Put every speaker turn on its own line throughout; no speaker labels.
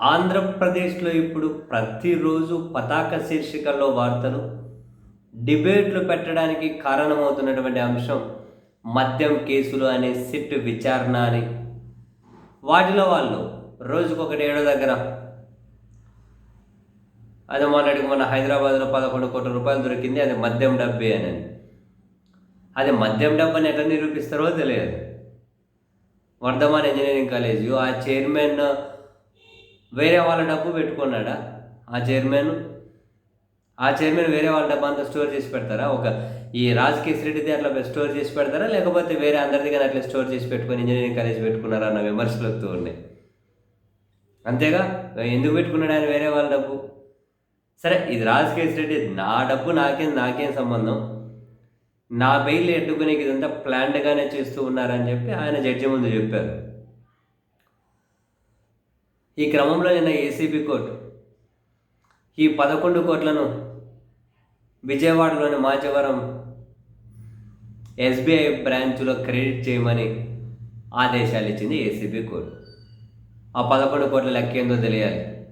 ఆంధ్రప్రదేశ్లో ఇప్పుడు ప్రతిరోజు పతాక శీర్షికల్లో వార్తలు డిబేట్లు పెట్టడానికి కారణమవుతున్నటువంటి అంశం మద్యం కేసులు అనే సిట్ విచారణ అని. వాటిలో వాళ్ళు రోజుకొకటి ఏడో దగ్గర. అది మొన్నటికి మన హైదరాబాద్లో పదకొండు కోట్ల రూపాయలు దొరికింది అది మద్యం డబ్బే అని. అది మద్యం డబ్బని ఎట్లా నిరూపిస్తారో తెలియదు. వర్ధమాన్ ఇంజనీరింగ్ కాలేజ్ ఆ చైర్మన్ వేరే వాళ్ళ డబ్బు పెట్టుకున్నాడా? ఆ చైర్మన్? ఆ చైర్మన్ వేరే వాళ్ళ డబ్బు అంతా స్టోర్ చేసి పెడతారా? ఒక ఈ రాజకేశ్ రెడ్డిది అట్లా స్టోర్ చేసి పెడతారా? లేకపోతే వేరే అందరిది కానీ అట్లా స్టోర్ చేసి పెట్టుకొని ఇంజనీరింగ్ కాలేజ్ పెట్టుకున్నారా అన్న విమర్శలు వస్తూ ఉన్నాయి. అంతేగా? ఎందుకు పెట్టుకున్నాడు ఆయన వేరే వాళ్ళ డబ్బు? సరే ఇది రాజకేశ్ రెడ్డి నా డబ్బు నాకేం నాకేం సంబంధం? నా బెయిల్ ఎడ్డుకునేకి ఇదంతా ప్లాన్డ్గానే చేస్తూ ఉన్నారని చెప్పి ఆయన జడ్జి ముందు చెప్పారు. ఈ క్రమంలో నిన్న ఏసీబీ కోర్టు ఈ పదకొండు కోట్లను విజయవాడలోని మాచవరం ఎస్బీఐ బ్రాంచ్లో క్రెడిట్ చేయమని ఆదేశాలు ఇచ్చింది ఏసీబీ కోర్టు. ఆ పదకొండు కోట్ల లెక్కేందో తెలియాలి.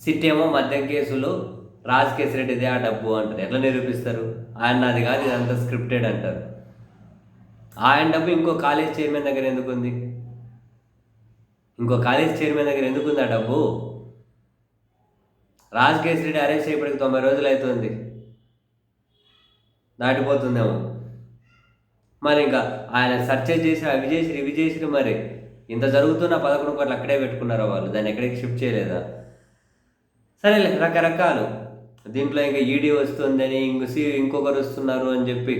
సిట్ ఏమో మద్యం కేసులో రాజ్ రెడ్డిదే ఆ డబ్బు అంటారు. ఎట్లా నిరూపిస్తారు? ఆయన నాది కాదు ఇదంతా స్క్రిప్టెడ్ అంటారు. ఆయన డబ్బు ఇంకో కాలేజ్ చైర్మన్ దగ్గర ఎందుకు ఉంది ఇంకో కాలేజ్ చైర్మన్ దగ్గర ఎందుకుంది ఆ డబ్బు? రాజ్ రెడ్డి అరెస్ట్ అయ్యేప్పటికి తొంభై రోజులు అవుతుంది దాటిపోతుందేమో. మరి ఇంకా ఆయన సర్చ్ చేసి అవి చేసి ఇవి చేసి మరి ఇంత జరుగుతున్న పదకొండు కోట్లు అక్కడే పెట్టుకున్నారా వాళ్ళు? దాన్ని ఎక్కడికి షిఫ్ట్ చేయలేదా? సరేలే రకరకాలు. దీంట్లో ఇంకా ఈడీ వస్తుందని ఇంకో సి ఇంకొకరు వస్తున్నారు అని చెప్పి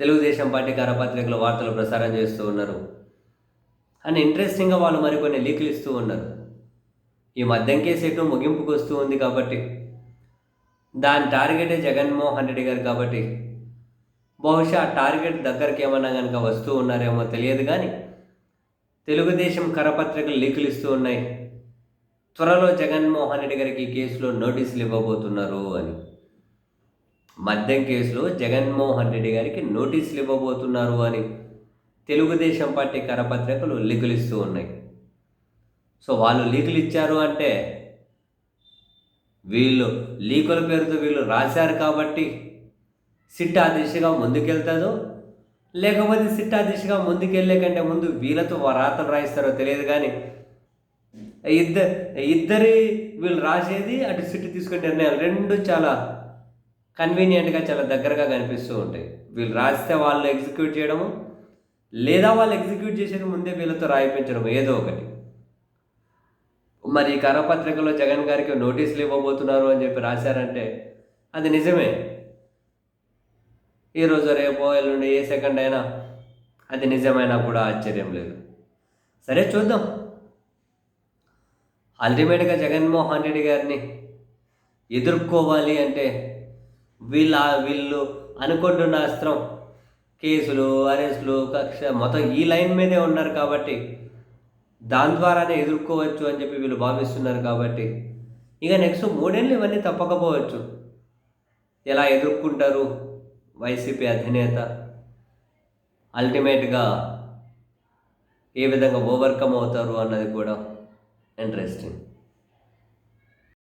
తెలుగుదేశం పార్టీ కరపత్రికలో వార్తలు ప్రసారం చేస్తూ ఉన్నారు. అని ఇంట్రెస్టింగ్గా వాళ్ళు మరికొన్ని లీకులు ఇస్తూ ఉన్నారు. ఈ మద్యం కేసు ఎటు ముగింపుకు వస్తూ ఉంది కాబట్టి దాని టార్గెటే జగన్మోహన్ రెడ్డి గారు కాబట్టి బహుశా ఆ టార్గెట్ దగ్గరికి ఏమన్నా కనుక వస్తూ ఉన్నారేమో తెలియదు కానీ తెలుగుదేశం కరపత్రికలు లీకులు ఇస్తూ ఉన్నాయి. త్వరలో జగన్మోహన్ రెడ్డి గారికి ఈ కేసులో నోటీసులు ఇవ్వబోతున్నారు అని. మద్యం కేసులో జగన్మోహన్ రెడ్డి గారికి నోటీసులు ఇవ్వబోతున్నారు అని. తెలుగుదేశం పార్టీ కరపత్రికలు లీకులు ఇస్తూ ఉన్నాయి. సో వాళ్ళు లీకులు ఇచ్చారు అంటే వీళ్ళు లీకుల పేరుతో వీళ్ళు రాశారు కాబట్టి సిట్ ఆ దిశగా ముందుకెళ్తుందో లేకపోతే సిట్ ఆ దిశగా ముందుకెళ్ళే కంటే ముందు వీళ్ళతో రాతలు రాయిస్తారో తెలియదు కానీ ఇద్దరు ఇద్దరి వీళ్ళు రాసేది అటు సిట్ తీసుకునే నిర్ణయాలు రెండు చాలా కన్వీనియంట్గా చాలా దగ్గరగా కనిపిస్తూ ఉంటాయి. వీళ్ళు రాస్తే వాళ్ళు ఎగ్జిక్యూట్ చేయడము లేదా వాళ్ళు ఎగ్జిక్యూట్ చేసేది ముందే వీళ్ళతో రాయిపించడం ఏదో ఒకటి. మరి ఈ కరపత్రికలో జగన్ గారికి నోటీసులు ఇవ్వబోతున్నారు అని చెప్పి రాశారంటే అది నిజమే. ఈరోజు రేపో ఎల్లుండి ఏ సెకండ్ అయినా అది నిజమైనా కూడా ఆశ్చర్యం లేదు. సరే చూద్దాం. అల్టిమేట్గా జగన్మోహన్ రెడ్డి గారిని ఎదుర్కోవాలి అంటే వీళ్ళ వీళ్ళు అనుకుంటున్న అస్త్రం కేసులు అరెస్టులు కక్ష మొత్తం ఈ లైన్ మీదే ఉన్నారు కాబట్టి దాని ద్వారానే ఎదుర్కోవచ్చు అని చెప్పి వీళ్ళు భావిస్తున్నారు కాబట్టి ఇక నెక్స్ట్ మూడేళ్ళు ఇవన్నీ తప్పకపోవచ్చు. ఎలా ఎదుర్కొంటారు వైసీపీ అధినేత? అల్టిమేట్గా ఏ విధంగా ఓవర్కమ్ అవుతారు అన్నది కూడా ఇంట్రెస్టింగ్